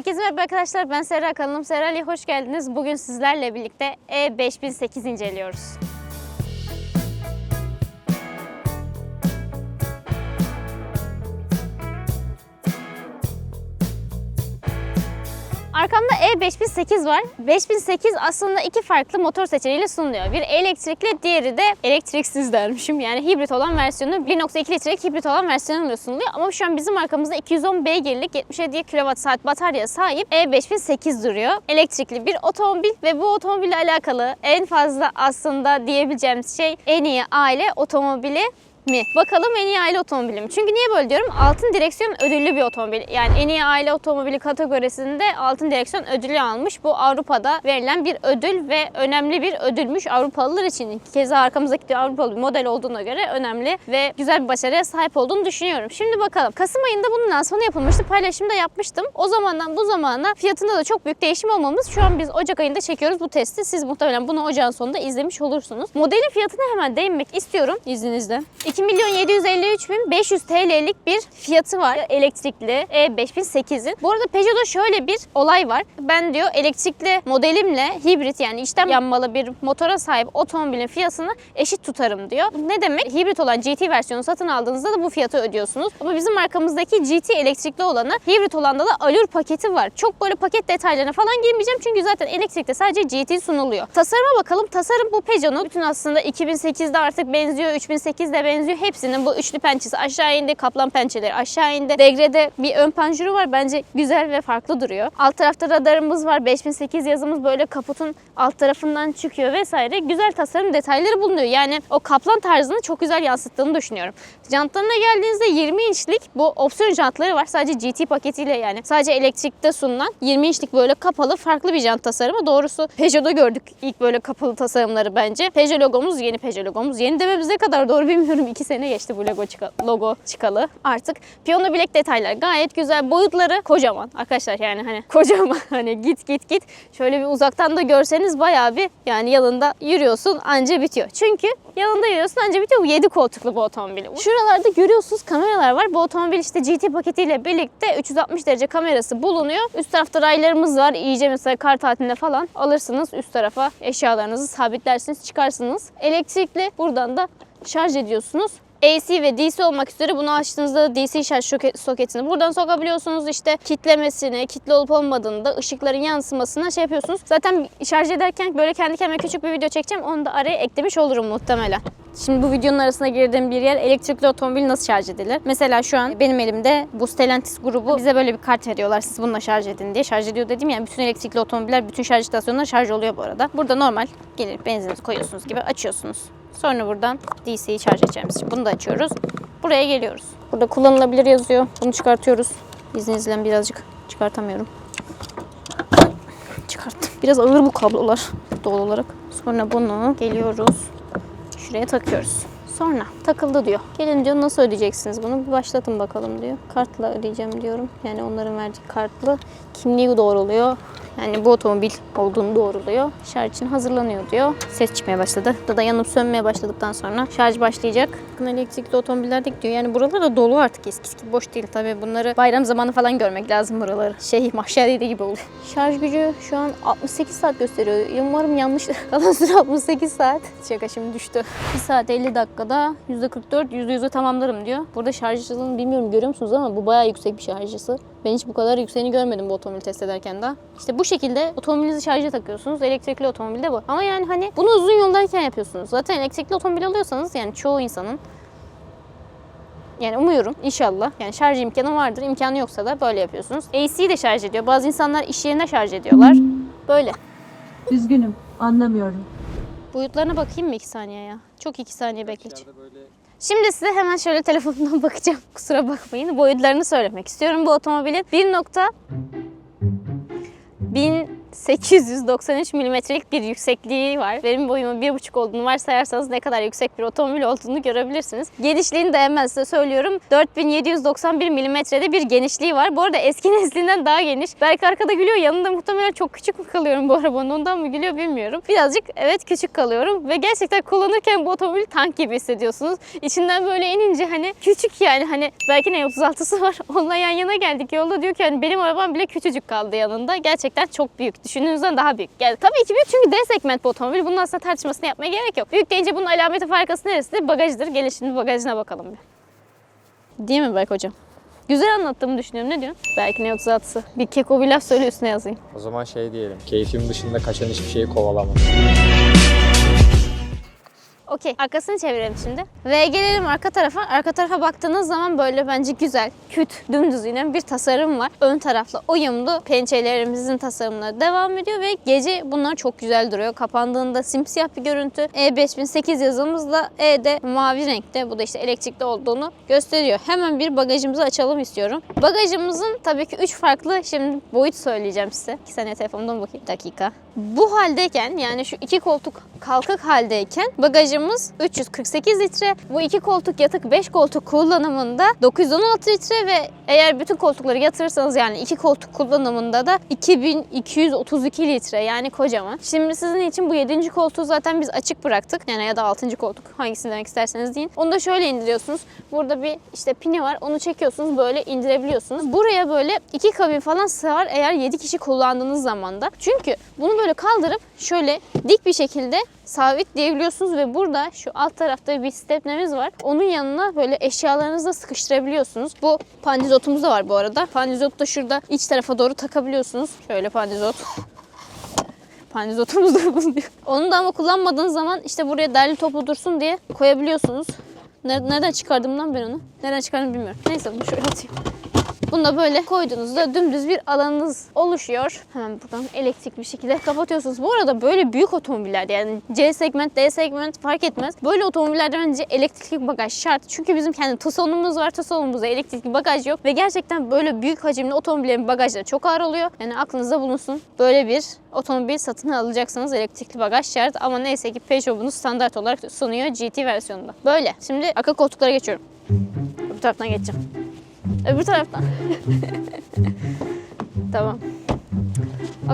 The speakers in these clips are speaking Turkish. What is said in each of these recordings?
Herkese merhaba arkadaşlar. Ben Serra kanalım Serra'ya hoş geldiniz. Bugün sizlerle birlikte E5008 inceliyoruz. Arkamda E5008 var. 5008 aslında iki farklı motor seçeneğiyle sunuluyor. Bir elektrikli, diğeri de elektriksiz dermişim. Yani hibrit olan versiyonu 1.2 litrelik hibrit olan versiyonuyla sunuluyor. Ama şu an bizim arkamızda 210 beygirlik 77 kWh batarya sahip E5008 duruyor. Elektrikli bir otomobil ve bu otomobille alakalı en fazla aslında diyebileceğimiz şey en iyi aile otomobili mi? Bakalım en iyi aile otomobili mi? Çünkü niye böyle diyorum? Altın direksiyon ödüllü bir otomobil. Yani en iyi aile otomobili kategorisinde altın direksiyon ödülü almış. Bu Avrupa'da verilen bir ödül ve önemli bir ödülmüş Avrupalılar için. Keza arkamızdaki Avrupalı bir model olduğuna göre önemli ve güzel bir başarıya sahip olduğunu düşünüyorum. Şimdi bakalım. Kasım ayında bunun lansmanı yapılmıştı. Paylaşımda yapmıştım. O zamandan bu zamana fiyatında da çok büyük değişim olmamız. Şu an biz Ocak ayında çekiyoruz bu testi. Siz muhtemelen bunu ocağın sonunda izlemiş olursunuz. Modelin fiyatına hemen değinmek istiyorum izninizle. 2 milyon 753 bin 500 TL'lik bir fiyatı var elektrikli E5008'in. Bu arada Peugeot'da şöyle bir olay var. Ben diyor elektrikli modelimle hibrit yani içten yanmalı bir motora sahip otomobilin fiyatını eşit tutarım diyor. Ne demek? Hibrit olan GT versiyonu satın aldığınızda da bu fiyatı ödüyorsunuz. Ama bizim markamızdaki GT elektrikli olanı hibrit olanda da Allure paketi var. Çok böyle paket detaylarına falan girmeyeceğim çünkü zaten elektrikte sadece GT sunuluyor. Tasarıma bakalım. Tasarım bu Peugeot'un bütün aslında 2008'de artık benziyor, 3008'de benziyor. Hepsinin bu üçlü pençesi aşağı indi, kaplan pençeleri aşağı indi. Degrede bir ön panjuru var. Bence güzel ve farklı duruyor. Alt tarafta radarımız var. 5008 yazımız böyle kaputun alt tarafından çıkıyor vesaire. Güzel tasarım detayları bulunuyor. Yani o kaplan tarzını çok güzel yansıttığını düşünüyorum. Jantlarına geldiğinizde 20 inçlik bu opsiyon jantları var. Sadece GT paketiyle yani sadece elektrikte sunulan 20 inçlik böyle kapalı farklı bir jant tasarımı. Doğrusu Peugeot'da gördük ilk böyle kapalı tasarımları bence. Peugeot logomuz yeni Peugeot logomuz. Yeni dememiz ne kadar doğru bilmiyorum. 2 sene geçti bu logo, çıka- logo çıkalı. Artık piyano bilek detaylar gayet güzel. Boyutları kocaman. Arkadaşlar yani hani kocaman hani git git git. Şöyle bir uzaktan da görseniz bayağı bir yani yanında yürüyorsun anca bitiyor. Çünkü yanında yürüyorsun anca bitiyor. Bu 7 koltuklu bu otomobil. Şuralarda görüyorsunuz kameralar var. Bu otomobil işte GT paketiyle birlikte 360 derece kamerası bulunuyor. Üst tarafta raylarımız var. İyice mesela kar tatilinde falan alırsınız üst tarafa eşyalarınızı sabitlersiniz çıkarsınız. Elektrikli buradan da şarj ediyorsunuz. AC ve DC olmak üzere bunu açtığınızda DC şarj soketini buradan sokabiliyorsunuz. İşte kitlemesini, kitle olup olmadığını da ışıkların yansımasına şey yapıyorsunuz. Zaten şarj ederken böyle kendi kendime küçük bir video çekeceğim. Onu da araya eklemiş olurum muhtemelen. Şimdi bu videonun arasına girdiğim bir yer elektrikli otomobil nasıl şarj edilir? Mesela şu an benim elimde bu Stellantis grubu bize böyle bir kart veriyorlar. Siz bununla şarj edin diye. Şarj ediyor dedim yani bütün elektrikli otomobiller, bütün şarj istasyonları şarj oluyor bu arada. Burada normal gelir benzininizi koyuyorsunuz gibi açıyorsunuz. Sonra buradan DC'yi şarj edeceğimiz için bunu da açıyoruz. Buraya geliyoruz. Burada kullanılabilir yazıyor. Bunu çıkartıyoruz. İzninizle birazcık çıkartamıyorum. Çıkarttım. Biraz ağır bu kablolar doğal olarak. Sonra bunu geliyoruz. Şuraya takıyoruz. Sonra takıldı diyor. Gelin diyor nasıl ödeyeceksiniz bunu? Bir başlatın bakalım diyor. Kartla ödeyeceğim diyorum. Yani onların verdiği kartlı kimliği doğruluyor. Yani bu otomobil olduğunu doğruluyor. Şarj için hazırlanıyor diyor. Ses çıkmaya başladı. Burada da yanıp sönmeye başladıktan sonra şarj başlayacak. Bakın elektrikli otomobiller de gidiyor. Yani buralar da dolu artık eskisi gibi boş değil. Tabii bunları bayram zamanı falan görmek lazım buraları. Şey mahşeriydi gibi oluyor. Şarj gücü şu an 68 saat gösteriyor. Umarım yanlış. Kalan süre 68 saat. Şaka şimdi düştü. 1 saat 50 dakikada %44, %100'ü tamamlarım diyor. Burada şarjcılığını bilmiyorum görüyor musunuz ama bu bayağı yüksek bir şarjcısı. Ben hiç bu kadar yükseğini görmedim bu otomobili test ederken daha. İşte bu şekilde otomobilinizi şarja takıyorsunuz. Elektrikli otomobilde bu. Ama yani hani bunu uzun yoldayken yapıyorsunuz. Zaten elektrikli otomobil alıyorsanız yani çoğu insanın yani umuyorum inşallah. Yani şarj imkanı vardır. İmkanı yoksa da böyle yapıyorsunuz. AC de şarj ediyor. Bazı insanlar iş yerinde şarj ediyorlar. Böyle. Üzgünüm, anlamıyorum. Boyutlarına bakayım mı iki saniye ya? Çok iki saniye bekleyeceğim. Şimdi size hemen şöyle telefonumdan bakacağım. Kusura bakmayın. Boyutlarını söylemek istiyorum bu otomobilin. 1. 1000 893 milimetrelik bir yüksekliği var. Benim boyumun 1,5 olduğunu varsayarsanız ne kadar yüksek bir otomobil olduğunu görebilirsiniz. Genişliğini de hemen size söylüyorum. 4791 milimetrede bir genişliği var. Bu arada eski neslinden daha geniş. Belki arkada gülüyor. Yanında muhtemelen çok küçük mü kalıyorum bu arabanın? Ondan mı gülüyor bilmiyorum. Birazcık evet küçük kalıyorum ve gerçekten kullanırken bu otomobil tank gibi hissediyorsunuz. İçinden böyle inince hani küçük yani hani belki ne 36'sı var. Onunla yan yana geldik yolda diyor ki hani benim arabam bile küçücük kaldı yanında. Gerçekten çok büyük. Düşündüğünüzden daha büyük. Yani tabii ki büyük çünkü D segment bu otomobil. Bunun aslında tartışmasını yapmaya gerek yok. Büyük deyince bunun alameti farkası neresi? Bagajdır. Gelin şimdi bagajına bakalım bir. Değil mi Berk hocam? Güzel anlattığımı düşünüyorum. Ne diyorsun? Belki ne 36'sı. Bir keko bir laf söyle üstüne yazayım. O zaman şey diyelim. Keyfim dışında kaçan hiçbir şeyi kovalamam. Okey. Arkasını çevirelim şimdi. Ve gelelim arka tarafa. Arka tarafa baktığınız zaman böyle bence güzel, küt, dümdüz inen bir tasarım var. Ön taraflı uyumlu pençelerimizin tasarımları devam ediyor ve gece bunlar çok güzel duruyor. Kapandığında simsiyah bir görüntü. E5008 yazımızla E de mavi renkte. Bu da işte elektrikli olduğunu gösteriyor. Hemen bir bagajımızı açalım istiyorum. Bagajımızın tabii ki 3 farklı şimdi boyut söyleyeceğim size. 2 saniye telefonumdan bakayım. Dakika. Bu haldeyken yani şu iki koltuk kalkık haldeyken bagajımız 348 litre. Bu iki koltuk yatık 5 koltuk kullanımında 916 litre ve eğer bütün koltukları yatırırsanız yani iki koltuk kullanımında da 2232 litre yani kocaman. Şimdi sizin için bu 7. koltuğu zaten biz açık bıraktık. Yani ya da 6. koltuk hangisini demek isterseniz deyin. Onu da şöyle indiriyorsunuz. Burada bir işte pini var. Onu çekiyorsunuz böyle indirebiliyorsunuz. Buraya böyle iki kabin falan sığar eğer 7 kişi kullandığınız zaman da. Çünkü bunu böyle kaldırıp şöyle dik bir şekilde sabit diyebiliyorsunuz ve burada şu alt tarafta bir stepnemiz var. Onun yanına böyle eşyalarınızı da sıkıştırabiliyorsunuz. Bu pandizotumuz da var bu arada. Pandizotu da şurada iç tarafa doğru takabiliyorsunuz. Şöyle pandizot. Pandizotumuz da bulunuyor. Onu da ama kullanmadığınız zaman işte buraya derli toplu dursun diye koyabiliyorsunuz. Ner- Nereden çıkardım lan ben onu? Nereden çıkardım bilmiyorum. Neyse bunu şöyle atayım. Bunu da böyle koyduğunuzda dümdüz bir alanınız oluşuyor. Hemen buradan elektrik bir şekilde kapatıyorsunuz. Bu arada böyle büyük otomobillerde yani C segment, D segment fark etmez. Böyle otomobillerde bence elektrikli bagaj şart. Çünkü bizim kendi Tucson'umuz var. Tucson'umuzda elektrikli bagaj yok. Ve gerçekten böyle büyük hacimli otomobillerin bagajları çok ağır oluyor. Yani aklınızda bulunsun. Böyle bir otomobil satın alacaksanız elektrikli bagaj şart. Ama neyse ki Peugeot bunu standart olarak sunuyor GT versiyonunda. Böyle. Şimdi arka koltuklara geçiyorum. Öbür taraftan geçeceğim. Öbür taraftan. tamam.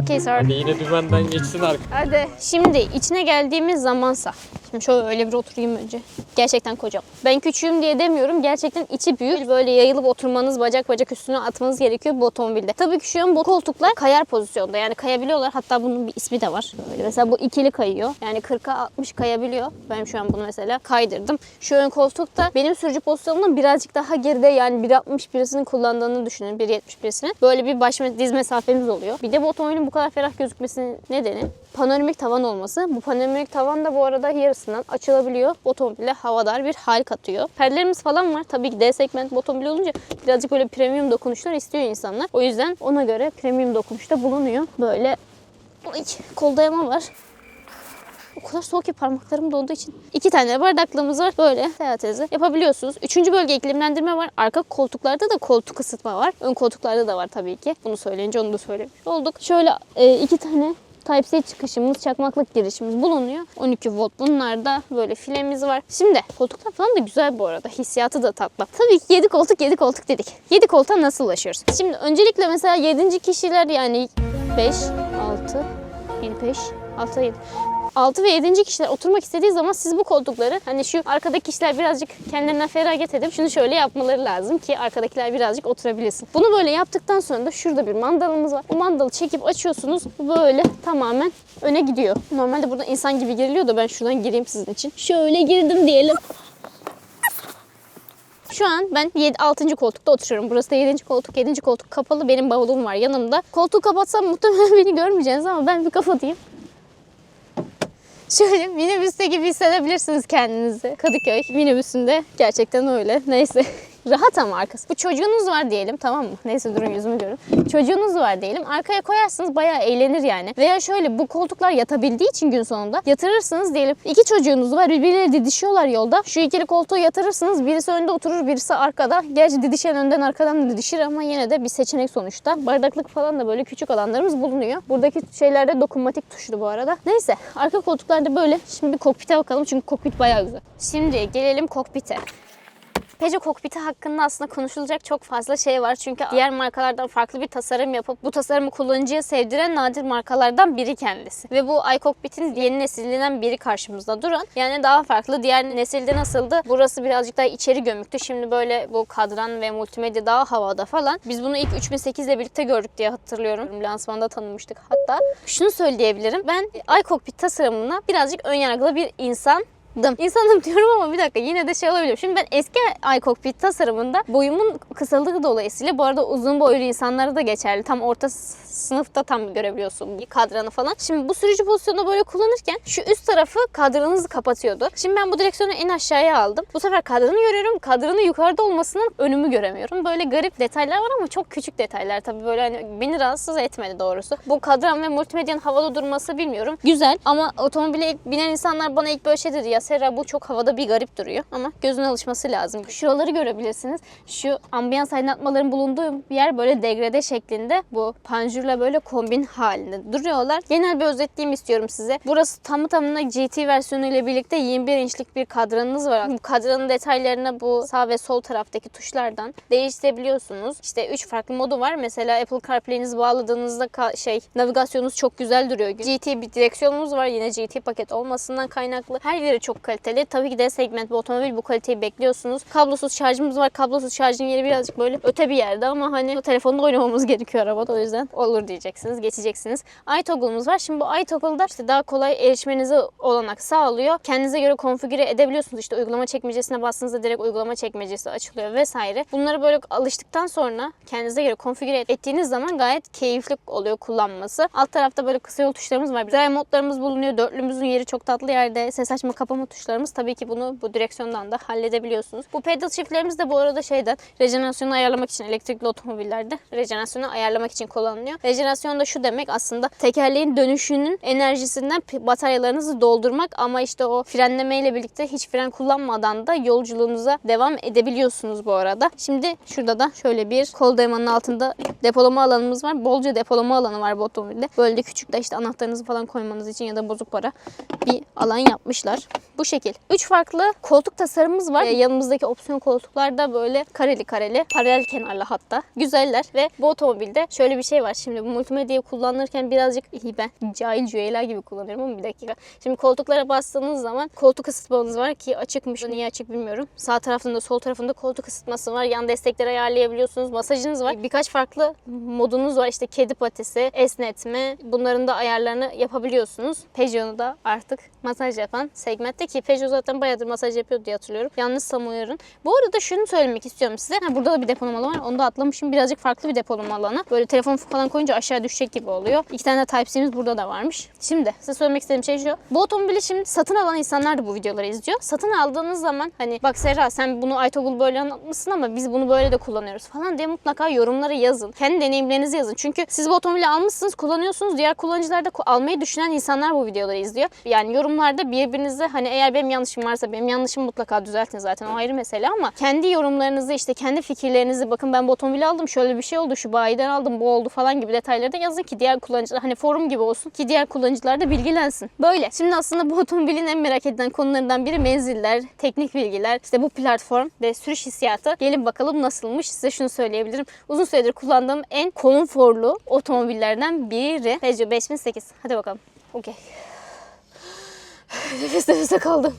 Okey sir. Hadi yine dümenden geçsin arka. Hadi. Şimdi içine geldiğimiz zamansa. Şöyle bir oturayım önce. Gerçekten kocam. Ben küçüğüm diye demiyorum. Gerçekten içi büyük. Böyle yayılıp oturmanız, bacak bacak üstüne atmanız gerekiyor bu otomobilde. Tabii ki şu an bu koltuklar kayar pozisyonda. Yani kayabiliyorlar. Hatta bunun bir ismi de var. Böyle mesela bu ikili kayıyor. Yani 40'a 60 kayabiliyor. Ben şu an bunu mesela kaydırdım. Şu ön koltukta benim sürücü pozisyonumdan birazcık daha geride yani 1.60 birisinin kullandığını düşünün. 1.70 birisinin. Böyle bir baş diz mesafemiz oluyor. Bir de bu otomobilin bu kadar ferah gözükmesinin nedeni panoramik tavan olması. Bu panoramik tavan da bu arada yarısından açılabiliyor. Otomobile havadar bir hal katıyor. Perdelerimiz falan var. Tabii ki D segment otomobil olunca birazcık böyle premium dokunuşlar istiyor insanlar. O yüzden ona göre premium dokunuşta bulunuyor. Böyle Ay, kol dayama var. O kadar soğuk ki parmaklarım donduğu için. İki tane bardaklığımız var. Böyle seyahat hızı yapabiliyorsunuz. Üçüncü bölge iklimlendirme var. Arka koltuklarda da koltuk ısıtma var. Ön koltuklarda da var tabii ki. Bunu söyleyince onu da söylemiş olduk. Şöyle e, iki tane Type-C çıkışımız, çakmaklık girişimiz bulunuyor. 12 volt. Bunlarda böyle filemiz var. Şimdi koltuklar falan da güzel bu arada. Hissiyatı da tatlı. Tabii ki 7 koltuk 7 koltuk dedik. 7 koltuğa nasıl ulaşıyoruz? Şimdi öncelikle mesela 7. kişiler yani 5, 6, 7, 5, 6, 7. 6 ve 7. kişiler oturmak istediği zaman siz bu koltukları hani şu arkadaki kişiler birazcık kendilerinden feragat edip şunu şöyle yapmaları lazım ki arkadakiler birazcık oturabilsin. Bunu böyle yaptıktan sonra da şurada bir mandalımız var. O mandalı çekip açıyorsunuz. Böyle tamamen öne gidiyor. Normalde burada insan gibi giriliyor da ben şuradan gireyim sizin için. Şöyle girdim diyelim. Şu an ben 7, 6. koltukta oturuyorum. Burası da 7. koltuk. 7. koltuk kapalı. Benim bavulum var yanımda. Koltuğu kapatsam muhtemelen beni görmeyeceksiniz ama ben bir kapatayım. Şöyle minibüste gibi hissedebilirsiniz kendinizi. Kadıköy minibüsünde gerçekten öyle. Neyse Rahat ama arkası. Bu çocuğunuz var diyelim tamam mı? Neyse durun yüzümü görün. Çocuğunuz var diyelim. Arkaya koyarsınız bayağı eğlenir yani. Veya şöyle bu koltuklar yatabildiği için gün sonunda yatırırsınız diyelim. İki çocuğunuz var birbirleriyle didişiyorlar yolda. Şu ikili koltuğu yatırırsınız. Birisi önde oturur birisi arkada. Gerçi didişen önden arkadan da didişir ama yine de bir seçenek sonuçta. Bardaklık falan da böyle küçük alanlarımız bulunuyor. Buradaki şeylerde dokunmatik tuşlu bu arada. Neyse arka koltuklarda böyle. Şimdi bir kokpite bakalım çünkü kokpit bayağı güzel. Şimdi gelelim kokpite. Peugeot kokpiti hakkında aslında konuşulacak çok fazla şey var. Çünkü diğer markalardan farklı bir tasarım yapıp bu tasarımı kullanıcıya sevdiren nadir markalardan biri kendisi. Ve bu iCockpit'in yeni nesilinden biri karşımızda duran. Yani daha farklı. Diğer nesilde nasıldı? Burası birazcık daha içeri gömüktü. Şimdi böyle bu kadran ve multimedya daha havada falan. Biz bunu ilk 3008 ile birlikte gördük diye hatırlıyorum. Lansmanda tanımıştık hatta. Şunu söyleyebilirim. Ben iCockpit tasarımına birazcık ön yargılı bir insan dım. İnsanım diyorum ama bir dakika yine de şey olabilir. Şimdi ben eski iCockpit tasarımında boyumun kısalığı dolayısıyla bu arada uzun boylu insanlara da geçerli. Tam orta sınıfta tam görebiliyorsun kadranı falan. Şimdi bu sürücü pozisyonunda böyle kullanırken şu üst tarafı kadranınızı kapatıyordu. Şimdi ben bu direksiyonu en aşağıya aldım. Bu sefer kadranı görüyorum. Kadranı yukarıda olmasının önümü göremiyorum. Böyle garip detaylar var ama çok küçük detaylar. Tabii böyle hani beni rahatsız etmedi doğrusu. Bu kadran ve multimedyanın havada durması bilmiyorum. Güzel ama otomobile ilk binen insanlar bana ilk böyle şey dedi ya Serra bu çok havada bir garip duruyor. Ama gözün alışması lazım. Şuraları görebilirsiniz. Şu ambiyans aydınlatmaların bulunduğu yer böyle degrede şeklinde. Bu panjurla böyle kombin halinde duruyorlar. Genel bir özetleyeyim istiyorum size. Burası tamı tamına GT versiyonu ile birlikte 21 inçlik bir kadranınız var. Bu kadranın detaylarını bu sağ ve sol taraftaki tuşlardan değiştirebiliyorsunuz. İşte 3 farklı modu var. Mesela Apple CarPlay'inizi bağladığınızda şey navigasyonunuz çok güzel duruyor. GT bir direksiyonumuz var. Yine GT paket olmasından kaynaklı. Her yeri çok kaliteli. Tabii ki de segment bir otomobil bu kaliteyi bekliyorsunuz. Kablosuz şarjımız var. Kablosuz şarjın yeri birazcık böyle öte bir yerde ama hani telefonda oynamamız gerekiyor arabada. O yüzden olur diyeceksiniz. Geçeceksiniz. iToggle'umuz var. Şimdi bu iToggle'da işte daha kolay erişmenize olanak sağlıyor. Kendinize göre konfigüre edebiliyorsunuz. İşte uygulama çekmecesine bastığınızda direkt uygulama çekmecesi açılıyor vesaire. Bunları böyle alıştıktan sonra kendinize göre konfigüre ettiğiniz zaman gayet keyifli oluyor kullanması. Alt tarafta böyle kısa yol tuşlarımız var. Drive modlarımız bulunuyor. Dörtlümüzün yeri çok tatlı yerde. Ses açma kapama tuşlarımız tabii ki bunu bu direksiyondan da halledebiliyorsunuz. Bu pedal shiftlerimiz de bu arada şeyden rejenerasyonu ayarlamak için elektrikli otomobillerde rejenerasyonu ayarlamak için kullanılıyor. Rejenerasyon da şu demek aslında tekerleğin dönüşünün enerjisinden bataryalarınızı doldurmak ama işte o frenleme ile birlikte hiç fren kullanmadan da yolculuğunuza devam edebiliyorsunuz bu arada. Şimdi şurada da şöyle bir kol dayamanın altında depolama alanımız var. Bolca depolama alanı var bu otomobilde. Böyle de küçük de işte anahtarınızı falan koymanız için ya da bozuk para bir alan yapmışlar. Bu şekil. Üç farklı koltuk tasarımımız var. Ee, yanımızdaki opsiyon koltuklarda böyle kareli kareli, paralel kenarlı hatta. Güzeller ve bu otomobilde şöyle bir şey var. Şimdi bu multimedyayı kullanırken birazcık iyi ben cahil cüeyla gibi kullanıyorum ama bir dakika. Şimdi koltuklara bastığınız zaman koltuk ısıtmanız var ki açıkmış. Niye açık bilmiyorum. Sağ tarafında sol tarafında koltuk ısıtması var. Yan destekleri ayarlayabiliyorsunuz. Masajınız var. Birkaç farklı modunuz var. İşte kedi patisi, esnetme. Bunların da ayarlarını yapabiliyorsunuz. Peugeot'u da artık masaj yapan segmentte ki Peugeot zaten bayağıdır masaj yapıyor diye hatırlıyorum. Yanlışsam uyarın. Bu arada şunu söylemek istiyorum size. Ha, burada da bir depolama alanı var. Onu da atlamışım. Birazcık farklı bir depolama alanı. Böyle telefon falan koyunca aşağı düşecek gibi oluyor. İki tane de Type-C'miz burada da varmış. Şimdi size söylemek istediğim şey şu. Bu otomobili şimdi satın alan insanlar da bu videoları izliyor. Satın aldığınız zaman hani bak Serra sen bunu iToggle böyle anlatmışsın ama biz bunu böyle de kullanıyoruz falan diye mutlaka yorumlara yazın. Kendi deneyimlerinizi yazın. Çünkü siz bu otomobili almışsınız, kullanıyorsunuz. Diğer kullanıcılar da almayı düşünen insanlar bu videoları izliyor. Yani yorumlarda birbirinize hani eğer benim yanlışım varsa benim yanlışım mutlaka düzeltin zaten o ayrı mesele ama kendi yorumlarınızı işte kendi fikirlerinizi bakın ben bu otomobili aldım şöyle bir şey oldu şu bayiden aldım bu oldu falan gibi detayları da yazın ki diğer kullanıcılar hani forum gibi olsun ki diğer kullanıcılar da bilgilensin. Böyle. Şimdi aslında bu otomobilin en merak edilen konularından biri menziller, teknik bilgiler, işte bu platform ve sürüş hissiyatı. Gelin bakalım nasılmış size şunu söyleyebilirim. Uzun süredir kullandığım en konforlu otomobillerden biri Peugeot 5008. Hadi bakalım. Okey. Nefes nefese kaldım.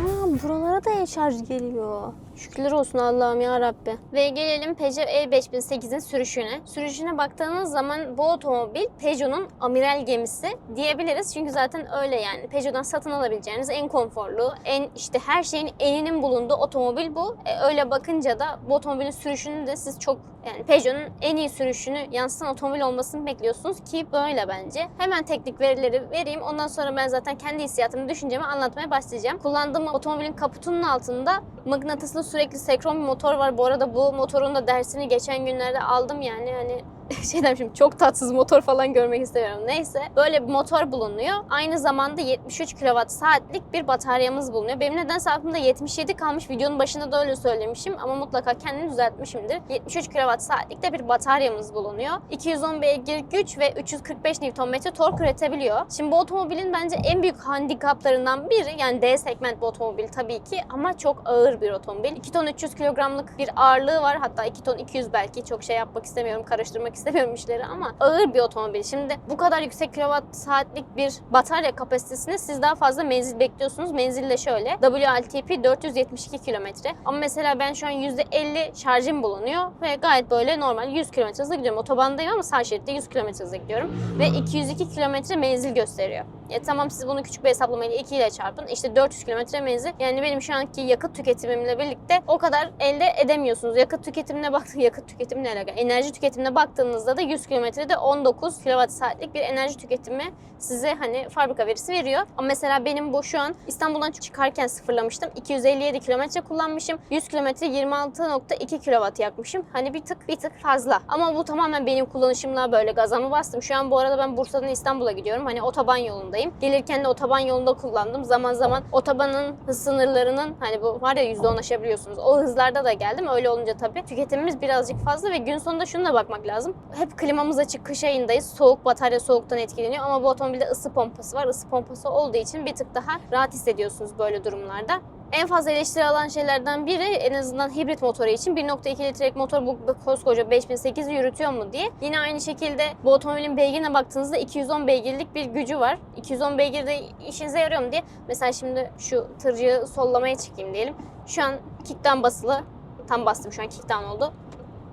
Aa, buralara da şarj geliyor. Şükürler olsun Allah'ım ya Rabbi. Ve gelelim Peugeot E5008'in sürüşüne. Sürüşüne baktığınız zaman bu otomobil Peugeot'un amiral gemisi diyebiliriz. Çünkü zaten öyle yani. Peugeot'dan satın alabileceğiniz en konforlu, en işte her şeyin eninin bulunduğu otomobil bu. E, öyle bakınca da bu otomobilin sürüşünü de siz çok yani Peugeot'un en iyi sürüşünü yansıtan otomobil olmasını bekliyorsunuz ki böyle bence. Hemen teknik verileri vereyim. Ondan sonra ben zaten kendi hissiyatımı, düşüncemi anlatmaya başlayacağım. Kullandığım otomobilin kaputunun altında mıknatıslı sürekli senkron bir motor var. Bu arada bu motorun da dersini geçen günlerde aldım yani hani şey demişim çok tatsız motor falan görmek istemiyorum. Neyse böyle bir motor bulunuyor. Aynı zamanda 73 kWh saatlik bir bataryamız bulunuyor. Benim nedense aklımda 77 kalmış. Videonun başında da öyle söylemişim ama mutlaka kendimi düzeltmişimdir. 73 kWh saatlik de bir bataryamız bulunuyor. 210 beygir güç ve 345 Nm tork üretebiliyor. Şimdi bu otomobilin bence en büyük handikaplarından biri yani D segment bu otomobil tabii ki ama çok ağır bir otomobil. 2 ton 300 kilogramlık bir ağırlığı var. Hatta 2 ton 200 belki çok şey yapmak istemiyorum, karıştırmak istemiyorum işleri ama ağır bir otomobil. Şimdi bu kadar yüksek kilowatt saatlik bir batarya kapasitesinde siz daha fazla menzil bekliyorsunuz. Menzil de şöyle. WLTP 472 kilometre. Ama mesela ben şu an %50 şarjım bulunuyor ve gayet böyle normal 100 kilometre hızla gidiyorum. Otobandayım ama sağ şeritte 100 kilometre hızla gidiyorum. Ve 202 kilometre menzil gösteriyor. E tamam siz bunu küçük bir hesaplamayla 2 ile çarpın. İşte 400 kilometre menzil. Yani benim şu anki yakıt tüketimimle birlikte o kadar elde edemiyorsunuz. Yakıt tüketimine baktığınız yakıt tüketimi ne alaka? Enerji tüketimine baktığınızda da 100 kilometrede 19 kilowatt saatlik bir enerji tüketimi size hani fabrika verisi veriyor. Ama mesela benim bu şu an İstanbul'dan çıkarken sıfırlamıştım. 257 kilometre kullanmışım. 100 kilometre 26.2 kilowatt yakmışım. Hani bir tık bir tık fazla. Ama bu tamamen benim kullanışımla böyle gazamı bastım. Şu an bu arada ben Bursa'dan İstanbul'a gidiyorum. Hani otoban yolundayım. Gelirken de otoban yolunda kullandım. Zaman zaman otobanın hız sınırlarının hani bu var ya %10 aşabiliyorsunuz. O hızlarda da geldim. Öyle olunca tabii tüketimimiz birazcık fazla ve gün sonunda şunu da bakmak lazım. Hep klimamız açık kış ayındayız. Soğuk batarya soğuktan etkileniyor ama bu otomobilde ısı pompası var. Isı pompası olduğu için bir tık daha rahat hissediyorsunuz böyle durumlarda. En fazla eleştiri alan şeylerden biri en azından hibrit motoru için 1.2 litrelik motor bu koskoca 5008'i yürütüyor mu diye. Yine aynı şekilde bu otomobilin beygirine baktığınızda 210 beygirlik bir gücü var. 210 beygir de işinize yarıyor mu diye. Mesela şimdi şu tırcığı sollamaya çıkayım diyelim. Şu an kickten basılı. Tam bastım şu an kickten oldu.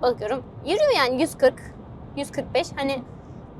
Bakıyorum. Yürüyor yani 140, 145. Hani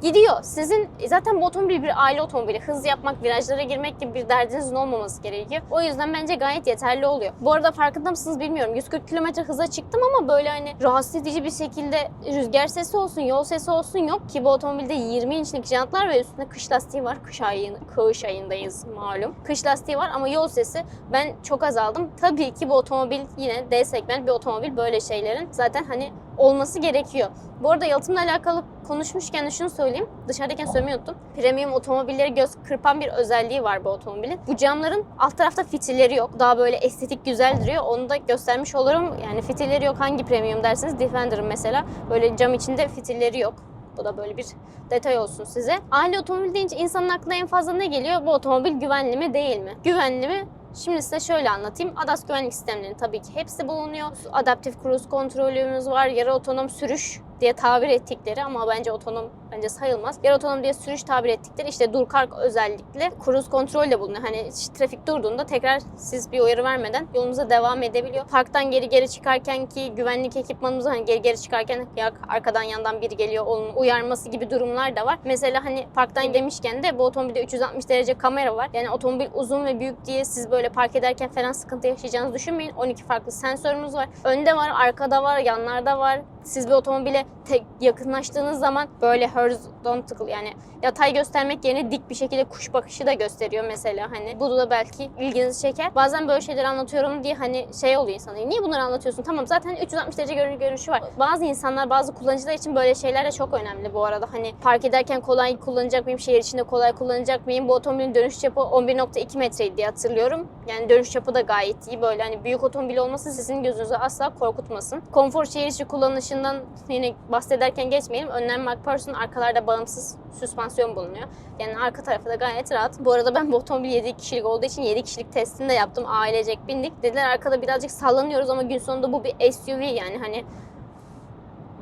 gidiyor. Sizin zaten bu otomobil bir aile otomobili. Hız yapmak, virajlara girmek gibi bir derdinizin olmaması gerekiyor. O yüzden bence gayet yeterli oluyor. Bu arada farkında mısınız bilmiyorum. 140 km hıza çıktım ama böyle hani rahatsız edici bir şekilde rüzgar sesi olsun, yol sesi olsun yok ki bu otomobilde 20 inçlik jantlar ve üstünde kış lastiği var. Kış ayı, kış ayındayız malum. Kış lastiği var ama yol sesi ben çok azaldım. Tabii ki bu otomobil yine D segment bir otomobil böyle şeylerin zaten hani olması gerekiyor. Bu arada yalıtımla alakalı konuşmuşken de şunu söyleyeyim. Dışarıdayken söylemeyi unuttum. Premium otomobilleri göz kırpan bir özelliği var bu otomobilin. Bu camların alt tarafta fitilleri yok. Daha böyle estetik güzel duruyor. Onu da göstermiş olurum. Yani fitilleri yok. Hangi premium derseniz Defender'ın mesela. Böyle cam içinde fitilleri yok. Bu da böyle bir detay olsun size. Aile otomobil deyince insanın aklına en fazla ne geliyor? Bu otomobil güvenli mi değil mi? Güvenli mi? Şimdi size şöyle anlatayım. ADAS güvenlik sistemlerinin tabii ki hepsi bulunuyor. Adaptif cruise kontrolümüz var. Yarı otonom sürüş diye tabir ettikleri ama bence otonom bence sayılmaz. Yarı otonom diye sürüş tabir ettikleri işte dur kalk özellikle cruise kontrol de bulunuyor. Hani trafik durduğunda tekrar siz bir uyarı vermeden yolunuza devam edebiliyor. Parktan geri geri çıkarken ki güvenlik ekipmanımızı hani geri geri çıkarken ya arkadan yandan biri geliyor onun uyarması gibi durumlar da var. Mesela hani parktan demişken de bu otomobilde 360 derece kamera var. Yani otomobil uzun ve büyük diye siz böyle park ederken falan sıkıntı yaşayacağınızı düşünmeyin. 12 farklı sensörümüz var. Önde var, arkada var, yanlarda var. Siz bir otomobile tek yakınlaştığınız zaman böyle horizontal yani yatay göstermek yerine dik bir şekilde kuş bakışı da gösteriyor mesela hani. Bu da belki ilginizi çeker. Bazen böyle şeyler anlatıyorum diye hani şey oluyor insana. Niye bunları anlatıyorsun? Tamam zaten 360 derece görünü görünüşü var. Bazı insanlar, bazı kullanıcılar için böyle şeyler de çok önemli bu arada. Hani park ederken kolay kullanacak mıyım? Şehir içinde kolay kullanacak mıyım? Bu otomobilin dönüş çapı 11.2 metreydi diye hatırlıyorum. Yani dönüş çapı da gayet iyi. Böyle hani büyük otomobil olması sizin gözünüzü asla korkutmasın. Konfor şehir içi kullanışından yine bahsederken geçmeyelim. Önler McPherson arkalarda bağımsız süspansiyon bulunuyor. Yani arka tarafı da gayet rahat. Bu arada ben bu otomobil 7 kişilik olduğu için 7 kişilik testini de yaptım. Ailecek bindik. Dediler arkada birazcık sallanıyoruz ama gün sonunda bu bir SUV yani hani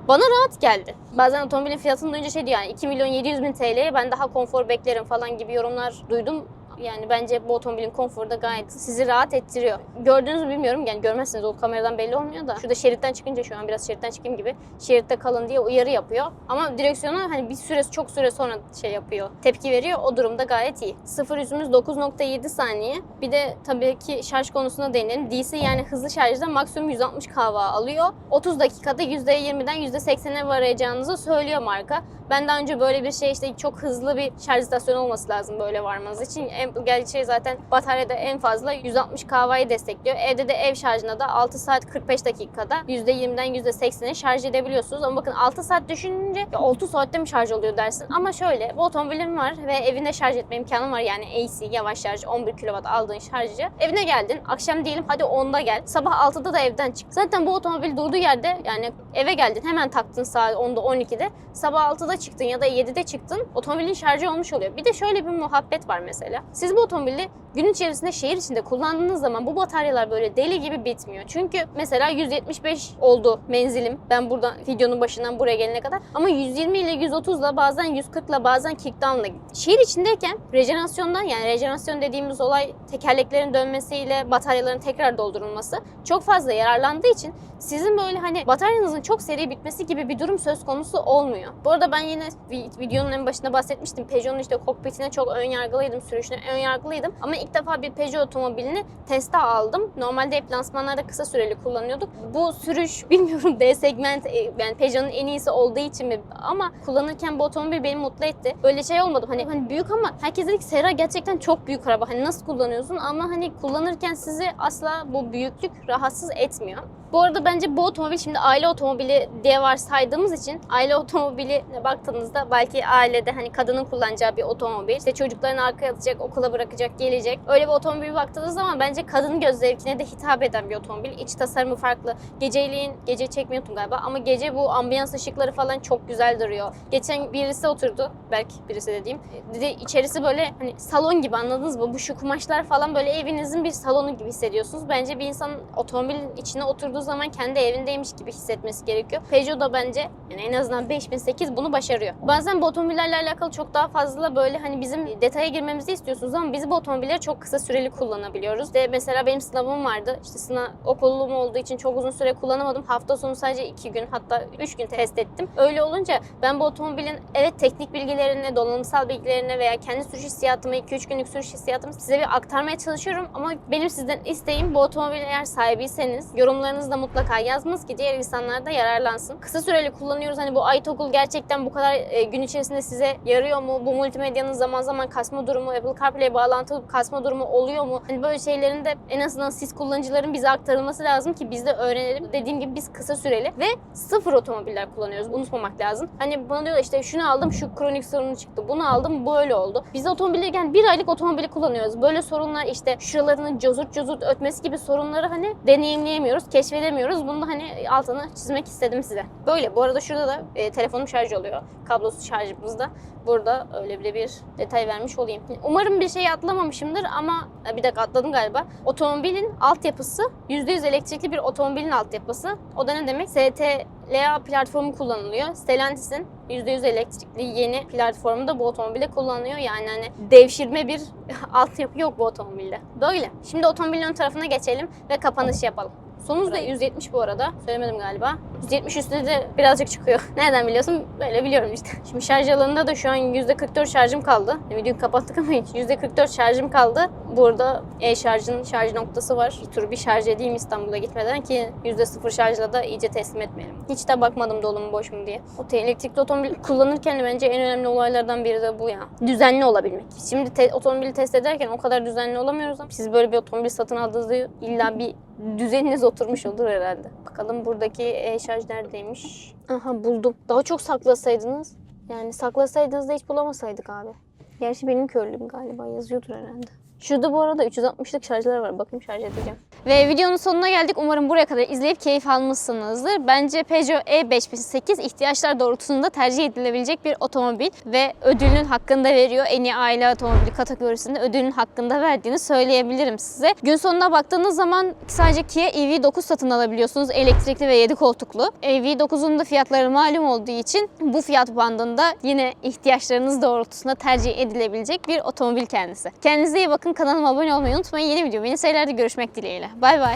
bana rahat geldi. Bazen otomobilin fiyatını duyunca şey diyor yani 2 milyon 700 bin TL'ye ben daha konfor beklerim falan gibi yorumlar duydum. Yani bence bu otomobilin konforu da gayet sizi rahat ettiriyor. Gördüğünüz mü bilmiyorum yani görmezseniz o kameradan belli olmuyor da. Şurada şeritten çıkınca şu an biraz şeritten çıkayım gibi şeritte kalın diye uyarı yapıyor. Ama direksiyonu hani bir süre çok süre sonra şey yapıyor. Tepki veriyor. O durumda gayet iyi. Sıfır yüzümüz 9.7 saniye. Bir de tabii ki şarj konusuna değinelim. DC yani hızlı şarjda maksimum 160 kW alıyor. 30 dakikada %20'den %80'e varacağınızı söylüyor marka. Ben daha önce böyle bir şey işte çok hızlı bir şarj istasyonu olması lazım böyle varmanız için. Gerçi şey zaten bataryada en fazla 160 kW'yi destekliyor. Evde de ev şarjına da 6 saat 45 dakikada %20'den %80'e şarj edebiliyorsunuz. Ama bakın 6 saat düşününce ya 6 saatte mi şarj oluyor dersin. Ama şöyle bu otomobilim var ve evinde şarj etme imkanım var. Yani AC yavaş şarj 11 kW aldığın şarjı. Evine geldin akşam diyelim hadi 10'da gel. Sabah 6'da da evden çık. Zaten bu otomobil durduğu yerde yani eve geldin hemen taktın saat 10'da 12'de. Sabah 6'da çıktın ya da 7'de çıktın. Otomobilin şarjı olmuş oluyor. Bir de şöyle bir muhabbet var mesela. Siz bu otomobili gün içerisinde şehir içinde kullandığınız zaman bu bataryalar böyle deli gibi bitmiyor. Çünkü mesela 175 oldu menzilim. Ben buradan videonun başından buraya gelene kadar. Ama 120 ile 130 ile bazen 140 ile bazen kickdown ile gitti. Şehir içindeyken rejenerasyondan yani rejenerasyon dediğimiz olay tekerleklerin dönmesiyle bataryaların tekrar doldurulması çok fazla yararlandığı için sizin böyle hani bataryanızın çok seri bitmesi gibi bir durum söz konusu olmuyor. Bu arada ben yine vi- videonun en başında bahsetmiştim. Peugeot'un işte kokpitine çok ön yargılıydım, sürüşüne ön yargılıydım. Ama ilk defa bir Peugeot otomobilini teste aldım. Normalde hep lansmanlarda kısa süreli kullanıyorduk. Bu sürüş bilmiyorum D segment e, yani Peugeot'un en iyisi olduğu için mi ama kullanırken bu otomobil beni mutlu etti. Böyle şey olmadı. Hani, hani büyük ama herkes dedi ki Sera gerçekten çok büyük araba. Hani nasıl kullanıyorsun ama hani kullanırken sizi asla bu büyüklük rahatsız etmiyor. Bu arada bence bu otomobil şimdi aile otomobili diye varsaydığımız için aile otomobiline baktığınızda belki ailede hani kadının kullanacağı bir otomobil. İşte çocuklarını arkaya atacak, okula bırakacak, gelecek. Öyle bir otomobil baktığınız zaman bence kadın göz zevkine de hitap eden bir otomobil. İç tasarımı farklı. Geceliğin, gece çekmiyordum galiba ama gece bu ambiyans ışıkları falan çok güzel duruyor. Geçen birisi oturdu. Belki birisi dediğim. Dedi içerisi böyle hani salon gibi anladınız mı? Bu şu kumaşlar falan böyle evinizin bir salonu gibi hissediyorsunuz. Bence bir insanın otomobilin içine oturduğu zaman kendi evindeymiş gibi hissetmesi gerekiyor. Peugeot da bence yani en azından 5008 bunu başarıyor. Bazen bu otomobillerle alakalı çok daha fazla böyle hani bizim detaya girmemizi istiyorsunuz ama biz bu otomobilleri çok kısa süreli kullanabiliyoruz. De mesela benim sınavım vardı. İşte sınav okulum olduğu için çok uzun süre kullanamadım. Hafta sonu sadece 2 gün hatta 3 gün test ettim. Öyle olunca ben bu otomobilin evet teknik bilgilerini, donanımsal bilgilerini veya kendi sürüş hissiyatımı, 2-3 günlük sürüş hissiyatımı size bir aktarmaya çalışıyorum. Ama benim sizden isteğim bu otomobil eğer sahibiyseniz yorumlarınızı da mutlaka yazmanız ki diğer insanlar da yararlansın. Kısa süreli kullanıyoruz. Hani bu iToggle gerçekten bu kadar e, gün içerisinde size yarıyor mu? Bu multimedyanın zaman zaman kasma durumu, Apple CarPlay bağlantılı kasma durumu oluyor mu? Hani böyle şeylerin de en azından siz kullanıcıların bize aktarılması lazım ki biz de öğrenelim. Dediğim gibi biz kısa süreli ve sıfır otomobiller kullanıyoruz. Unutmamak lazım. Hani bana diyorlar işte şunu aldım şu kronik sorunu çıktı. Bunu aldım böyle oldu. Biz otomobili yani bir aylık otomobili kullanıyoruz. Böyle sorunlar işte şuralarının cozurt cozurt ötmesi gibi sorunları hani deneyimleyemiyoruz, keşfedemiyoruz. Bunu da hani altını çizmek istedim size. Böyle. Bu arada şurada da e, telefonum şarj oluyor. Kablosuz şarjımızda. Burada öyle bile bir detay vermiş olayım. Umarım bir şey atlamamışımdır ama e, bir dakika atladım galiba. Otomobilin altyapısı %100 elektrikli bir otomobilin altyapısı. O da ne demek? STLA platformu kullanılıyor. Stellantis'in %100 elektrikli yeni platformu da bu otomobilde kullanılıyor. Yani hani devşirme bir altyapı yok bu otomobilde. Böyle. Şimdi otomobilin ön tarafına geçelim ve kapanış yapalım. Sonumuz da 170 bu arada. Söylemedim galiba. 170 üstüne de birazcık çıkıyor. Nereden biliyorsun? Böyle biliyorum işte. Şimdi şarj alanında da şu an %44 şarjım kaldı. Videoyu kapattık ama hiç. %44 şarjım kaldı. Burada e-şarjın şarj noktası var. Bir tur bir şarj edeyim İstanbul'a gitmeden ki %0 şarjla da iyice teslim etmeyelim. Hiç de bakmadım dolu mu boş mu diye. O elektrikli otomobil kullanırken de bence en önemli olaylardan biri de bu ya. Düzenli olabilmek. Şimdi te- otomobili test ederken o kadar düzenli olamıyoruz ama siz böyle bir otomobil satın aldığınızda illa bir düzeniniz oturmuş olur herhalde. Bakalım buradaki e-şarj neredeymiş? Aha buldum. Daha çok saklasaydınız. Yani saklasaydınız da hiç bulamasaydık abi. Gerçi benim körlüğüm galiba yazıyordur herhalde. Şurada bu arada 360'lık şarjlar var. Bakayım şarj edeceğim. Ve videonun sonuna geldik. Umarım buraya kadar izleyip keyif almışsınızdır. Bence Peugeot E5008 ihtiyaçlar doğrultusunda tercih edilebilecek bir otomobil ve ödülünün hakkında veriyor. En iyi aile otomobili kategorisinde ödülün hakkında verdiğini söyleyebilirim size. Gün sonuna baktığınız zaman sadece Kia EV9 satın alabiliyorsunuz. Elektrikli ve 7 koltuklu. EV9'un da fiyatları malum olduğu için bu fiyat bandında yine ihtiyaçlarınız doğrultusunda tercih edilebilecek bir otomobil kendisi. Kendinize iyi bakın. Kanalıma abone olmayı unutmayın. Yeni video, yeni serilerde görüşmek dileğiyle. Bay bay.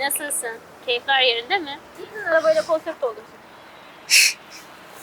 Nasılsın? Keyifler yerinde mi? Arabayla konsept olursun.